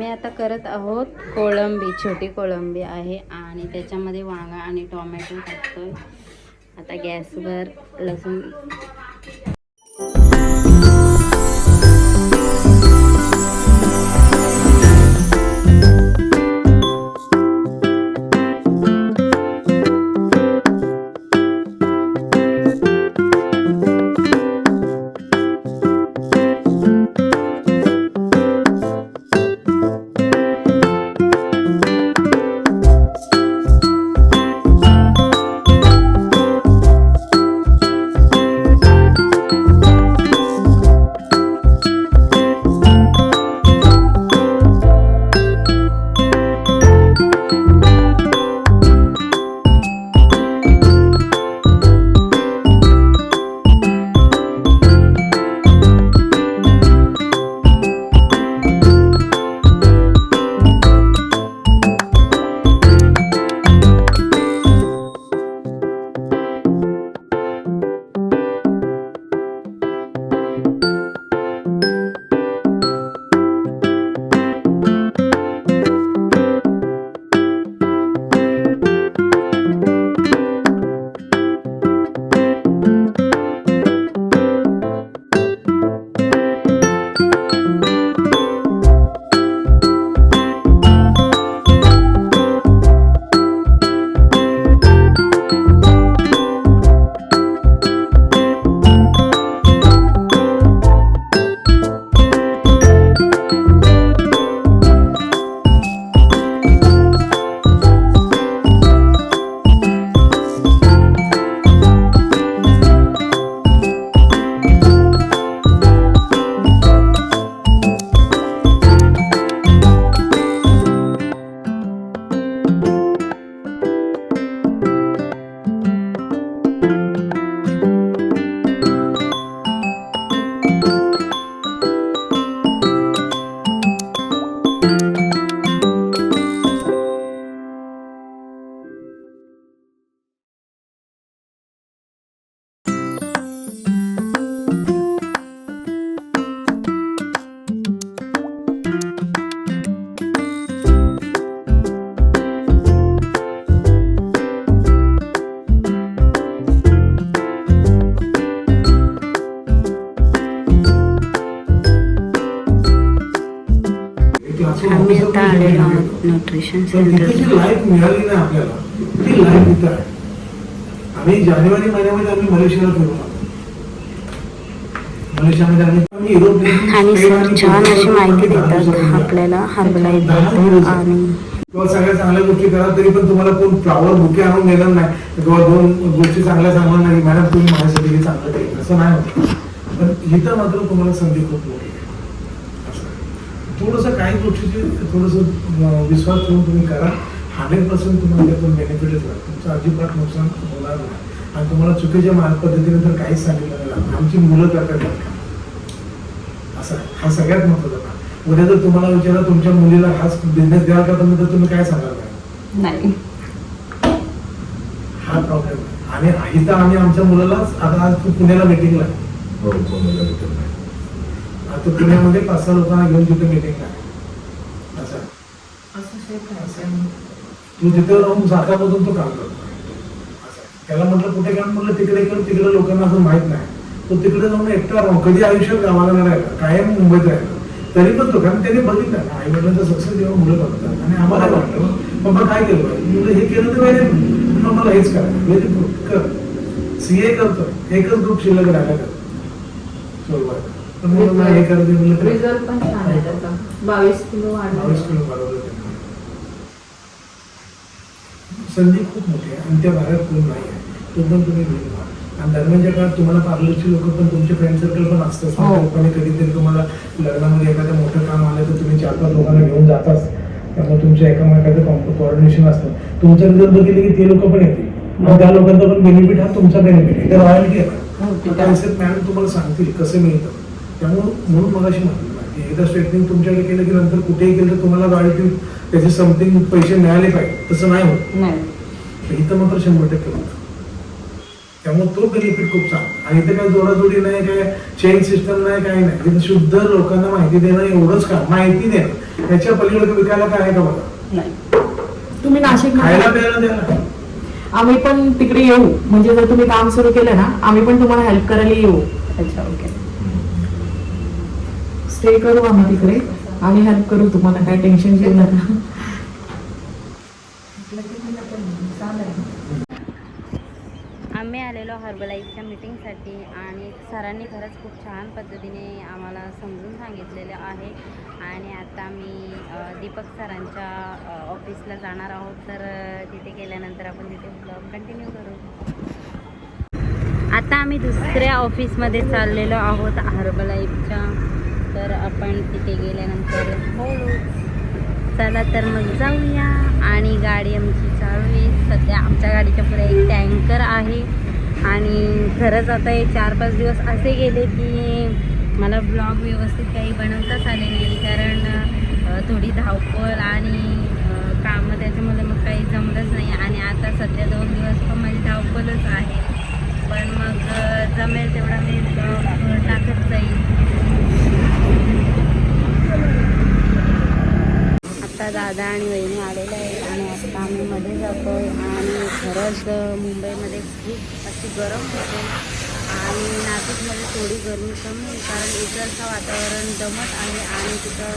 आम्ही आता करत आहोत कोळंबी छोटी कोळंबी आहे आणि त्याच्यामध्ये वांगा आणि टोमॅटो टाकतोय. आता गॅसवर लसूण सेंटर लाईफ मिळाली ना आपल्याला. ती लाईफ इथं आहे. आम्ही जानेवारी महिन्यामध्ये आम्ही मलेशियाला युरोप आणि सर छान अशी माहिती देतात आपल्याला हर्बलाईफबद्दल आणि किंवा सगळ्या चांगल्या गोष्टी करा तरी पण तुम्हाला कोण फ्लावर बुके आणून देणार नाही. किंवा दोन गोष्टी चांगल्या सांगणार नाही. मॅडम तुम्ही माझ्यासाठी हे चांगलं असं नाही होत. पण इथं मात्र तुम्हाला संधी खूप मोठी. थोडंसं काही गोष्टीची थोडंसं विश्वास ठेवून तुम्ही करा. हंड्रेड पर्सेंट तुम्हाला त्यातून बेनिफिटच राहत तुमचं अजिबात नुकसान होणार नाही. आणि तुम्हाला चुकीच्या मार्ग पद्धतीने तर काहीच सांगितलं नाही आमची मुलं करतात का? असं. हा सगळ्यात महत्त्वाचा भाग. उद्या जर तुम्हाला विचारलं तुमच्या मुलीला हाच बिझनेस द्याल का तुम्ही तर तुम्ही काय सांगाल? काय नाही. हा प्रॉब्लेम आणि इथं आम्ही आमच्या मुलाला आता आज तू पुण्याला मिटिंगला. हो कोणाला विचार आता पुण्यामध्ये पाच सहा लोकांना घेऊन तिथे मिटिंग आहे. असं. तू तिथे राहून सातारमधून तो काम करतो. त्याला म्हटलं कुठे काम? म्हटलं तिकडे कर तिकडे लोकांना असं माहीत नाही. तो तिकडे जाऊन एकटा राहून कधी आयुष्यात गावाला नाही राहिला. कायम मुंबईत राहिला. तरी पण तो कारण त्याने बघितलं आई वडिलांचा सक्सेस जेव्हा मुलं बघतात. आणि आम्हाला वाटलं बाबा काय केलं पाहिजे? मुलं हे केलं तर व्हेरी गुड मला हेच करायचं व्हेरी गुड कर. सीए करतो. एकच ग्रुप शिल्लक राहिला कर सोबत रिझल्ट पण छान आहे त्याचा. बावीस किलो बावीस वाढला किलो वाढवलं त्यांनी. संधी खूप मोठी आहे आणि त्या भागात कोण नाही आहे तो पण तुम्ही घेऊन व्हा आणि दरम्यानच्या काळात तुम्हाला पार्लरची लोक पण तुमचे फ्रेंड सर्कल पण असतात. हो. साधारणपणे कधीतरी तुम्हाला लग्नामध्ये एखादं मोठं काम आलं तर तुम्ही चार पाच लोकांना घेऊन जाताच. त्यामुळे तुमच्या एकामेकाचं कॉर्डिनेशन असतं. तुमचा रिझल्ट बघितलं की ते लोक पण येतील. मग त्या लोकांचा पण बेनिफिट हा तुमचा बेनिफिट आहे. त्या रॉयल्टी आहे. हो, कन्सेप्ट तुम्हाला सांगतील कसं मिळतं. त्यामुळे म्हणून मगाशी म्हटलं ना की एकदा स्ट्रेटनिंग तुमच्याकडे केलं की नंतर कुठेही गेलं तर तुम्हाला गाडीतील त्याचे समथिंग पैसे मिळाले पाहिजे. तसं नाही होत. इथं मात्र शंभर टक्के होतं. त्यामुळे तो बेनिफिट खूप चांगला आणि इथे काय जोडाजोडी नाही काय चेन सिस्टम नाही काही नाही. इथे शुद्ध लोकांना माहिती देणं एवढंच काम. माहिती देणं. त्याच्या पलीकडे विकायला काय आहे का बघा? नाही. तुम्ही नाशिक खायला प्यायला द्या आम्ही पण तिकडे येऊ. म्हणजे जर तुम्ही काम सुरू केलं ना आम्ही पण तुम्हाला हेल्प करायला येऊ. अच्छा ओके स्टे करू आम्ही तिकडे. आम्ही हेल्प करू तुम्हाला काय टेन्शन घेऊ नका. आम्ही आलेलो हर्बलाईजच्या मीटिंगसाठी आणि सरांनी खरंच खूप छान पद्धतीने आम्हाला समजून सांगितलेलं आहे. आणि आता मी दीपक सरांच्या ऑफिसला जाणार आहोत. तर तिथे गेल्यानंतर आपण तिथे ब्लॉग कंटिन्यू करू. आता आम्ही दुसऱ्या ऑफिसमध्ये चाललेलो आहोत हर्बलाईफच्या तर आपण तिथे गेल्यानंतर बोलू. चला तर मग जाऊया. आणि गाडी आमची चालू आहे. सध्या आमच्या गाडीच्या पुढे एक टँकर आहे. आणि खरंच आता हे चार पाच दिवस असे गेले की मला ब्लॉग व्यवस्थित काही बनवताच आले नाही. कारण थोडी धावपळ आणि कामं त्याच्यामुळे मग काही जमलंच नाही. आणि आता सध्या दोन दिवस पण माझी धावपळच आहे पण मग अ, जमेल तेवढा मी ब्लॉग टाकत जाईल आता दादा आणि वहिनी आलेले आहेत आणि आता आम्ही मध्ये जातो आणि खरंच मुंबईमध्ये खूप अशी गरम होते आणि नाशिकमध्ये थोडी गरमी कमी कारण इकडचं वातावरण दमट आहे आणि तिथं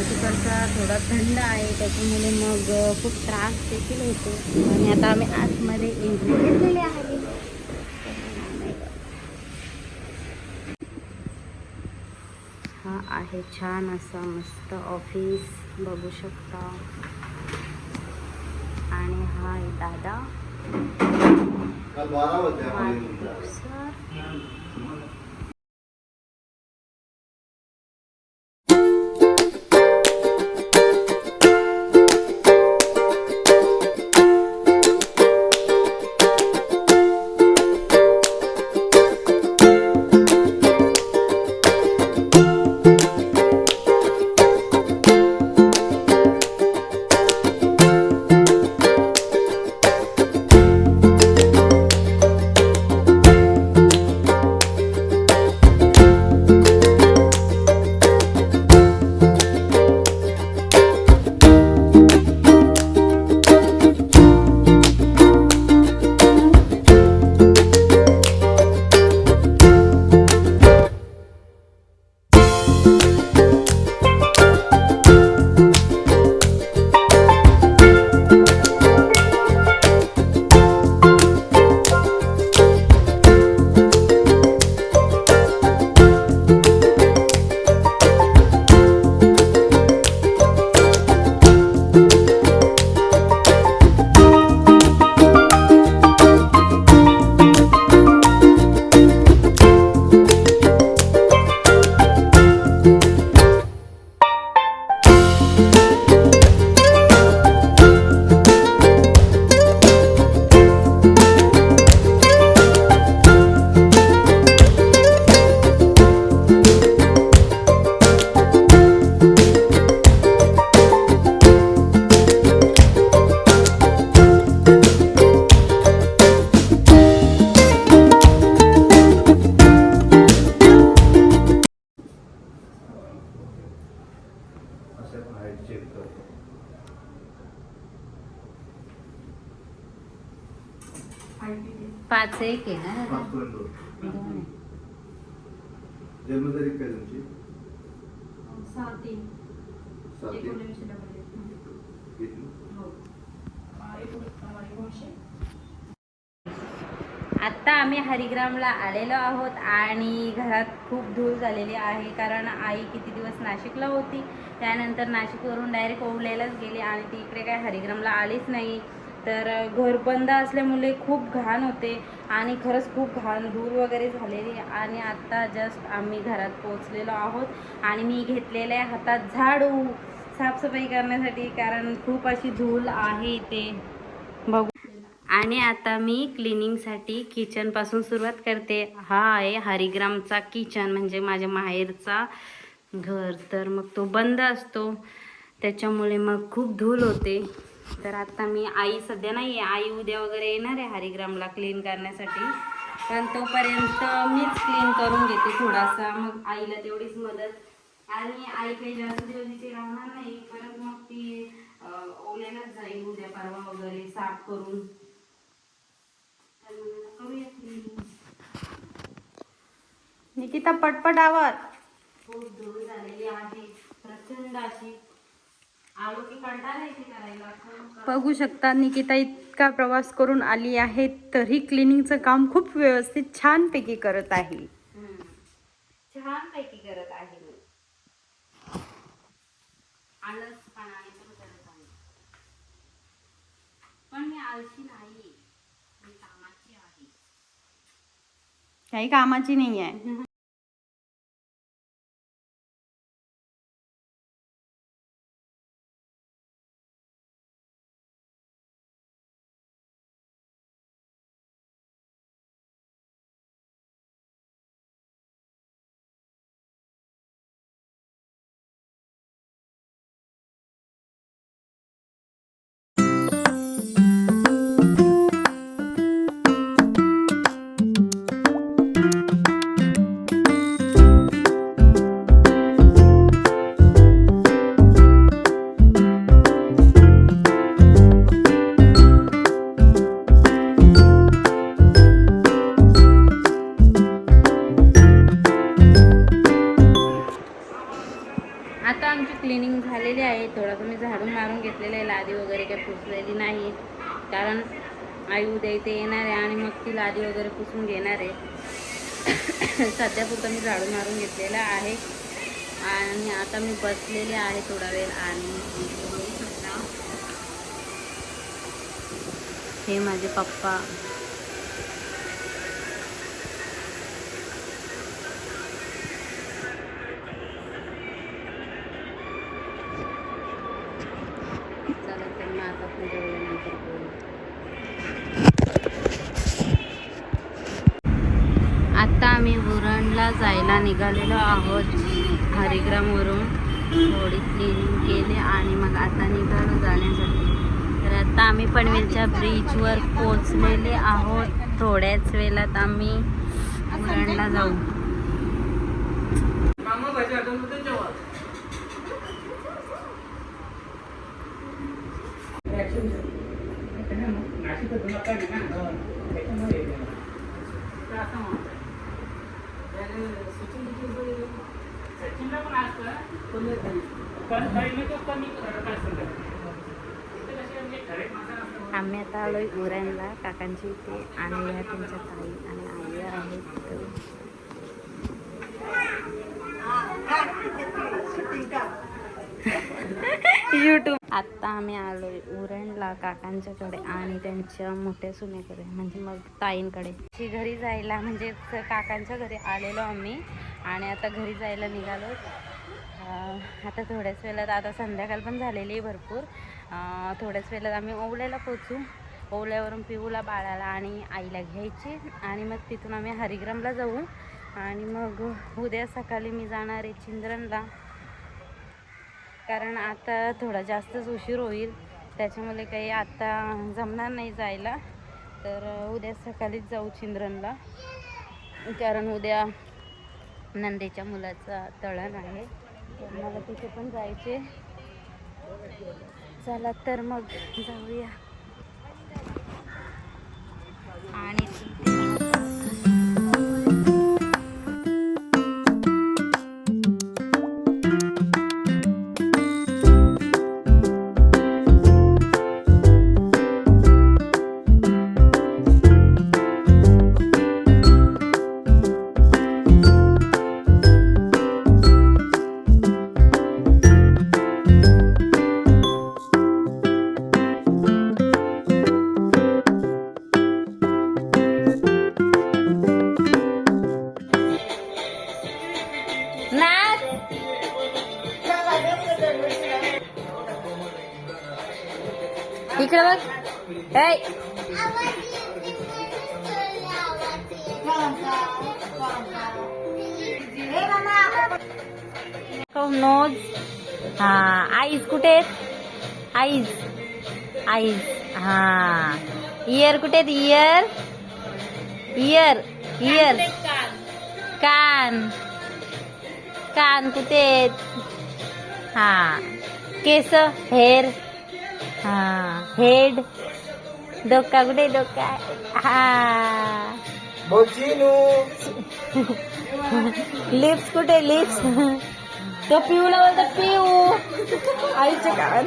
तिकडचा थोडा थंड आहे त्याच्यामुळे मग खूप त्रास देखील होतो. आणि आता आम्ही आतमध्ये एंट्री केले आहे हा आहे. छान असा मस्त ऑफिस बघू शकता. आणि हा आहे दादा. सर पाच एक आहे ना. जन्मतारीख काय तुमची सात तीन सात एक. एकोणीसशे डबल एक. किती? हो. आ, एकोण- एकोणीसशे आत्ता आम्ही हरिग्रामला आलेलो आहोत आणि घरात खूप धूळ झालेली आहे कारण आई किती दिवस नाशिकला होती त्यानंतर नाशिकवरून डायरेक्ट ओवल्यालाच गेली आणि ती इकडे काय हरिग्रामला आलीच नाही तर घर बंद असल्यामुळे खूप घाण होते आणि खरंच खूप घाण धूर वगैरे झालेली आणि आत्ता जस्ट आम्ही घरात पोचलेलो आहोत आणि मी घेतलेलं आहे हातात झाडू साफसफाई करण्यासाठी कारण खूप अशी धूल आहे इथे. बघू. आणि आता मी क्लिनिंगसाठी किचनपासून सुरुवात करते. हा आहे हरिग्रामचा किचन म्हणजे माझ्या माहेरचा घर. तर मग तो बंद असतो. त्याच्यामुळे मग खूप धूल होते. तर आता मी आई सध्या नाही आहे आई उद्या वगैरे येणार आहे हरिग्रामला क्लीन करण्यासाठी. पण तोपर्यंत मीच क्लीन करून घेते थोडासा. मग आईला तेवढीच मदत. आणि आई काही जास्त दिवस राहणार नाही. परत मग ती ओल्यालाच जाईल उद्या परवा वगैरे साफ करून. निकिता पटपट आवाज. खूप धूळ झालेली आहे. प्रचंड अशी बघू शकता निकिता इतका प्रवास करून आली आहे तरी क्लिनिंगचं काम खूप व्यवस्थित छानपैकी करत आहे. हम्म. छानपैकी करत आहे मी आलसपणाने पण करत आहे. पण मी आळशी नाही. मी कामाची आहे. काही कामाची नाही आहे आणि वगैरे पुसून घेणार आहे सध्या पुरतं मी झाडून मारून घेतलेलं आहे आणि आता मी बसलेले आहे थोडा वेळ आणि बघू शकता. हे माझे पप्पा निघालेलो आहोत हरिग्रामवरून. थोडी क्लिनिंग केली आणि मग आता निघालो जाण्यासाठी. तर आता आम्ही पनवेलच्या ब्रिजवर पोचलेले आहोत. थोड्याच वेळात आम्ही उरणला जाऊ. आम्ही आता आलो आहे उरणला काकांची इथे आणि या त्यांच्या ताई आणि आई आहेत यूट्यूब आत्ता आम्ही आलो उरणला काकांच्याकडे आणि त्यांच्या मोठ्या सुनेकडे म्हणजे मग ताईंकडे. घरी जायला म्हणजे काकांच्या घरी आलेलो आम्ही आणि आता घरी जायला निघालो. आता थोड्याच वेळात आता संध्याकाळ पण झालेली आहे भरपूर. थोड्याच वेळात आम्ही ओवल्याला पोचू ओवल्यावरून पिऊला बाळाला आणि आईला घ्यायची आणि मग तिथून आम्ही हरिग्रामला जाऊ. आणि मग उद्या सकाळी मी जाणार आहे चिंद्रनला. कारण आता थोडा जास्तच उशीर होईल. त्याच्यामुळे काही आता जमणार नाही जायला. तर उद्या सकाळीच जाऊ चिंद्रनला. कारण उद्या नंदेच्या मुलाचा तळण आहे. तर मला तिथे पण जायचे. चला तर मग जाऊया. आणि इकडे बघ ऐ नोज हा आईज कुठे आहेत? आईज आईज हा इयर कुठे आहेत? इयर इयर इयर कान कान कुठे हा केस हेअर हा. हेड. डोका कुठे डोका हा. लिप्स कुठे लिप्स. तो पिऊला बोलतो पिऊ. आईच्या काळात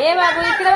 ఏ బాబు ఇక్కడ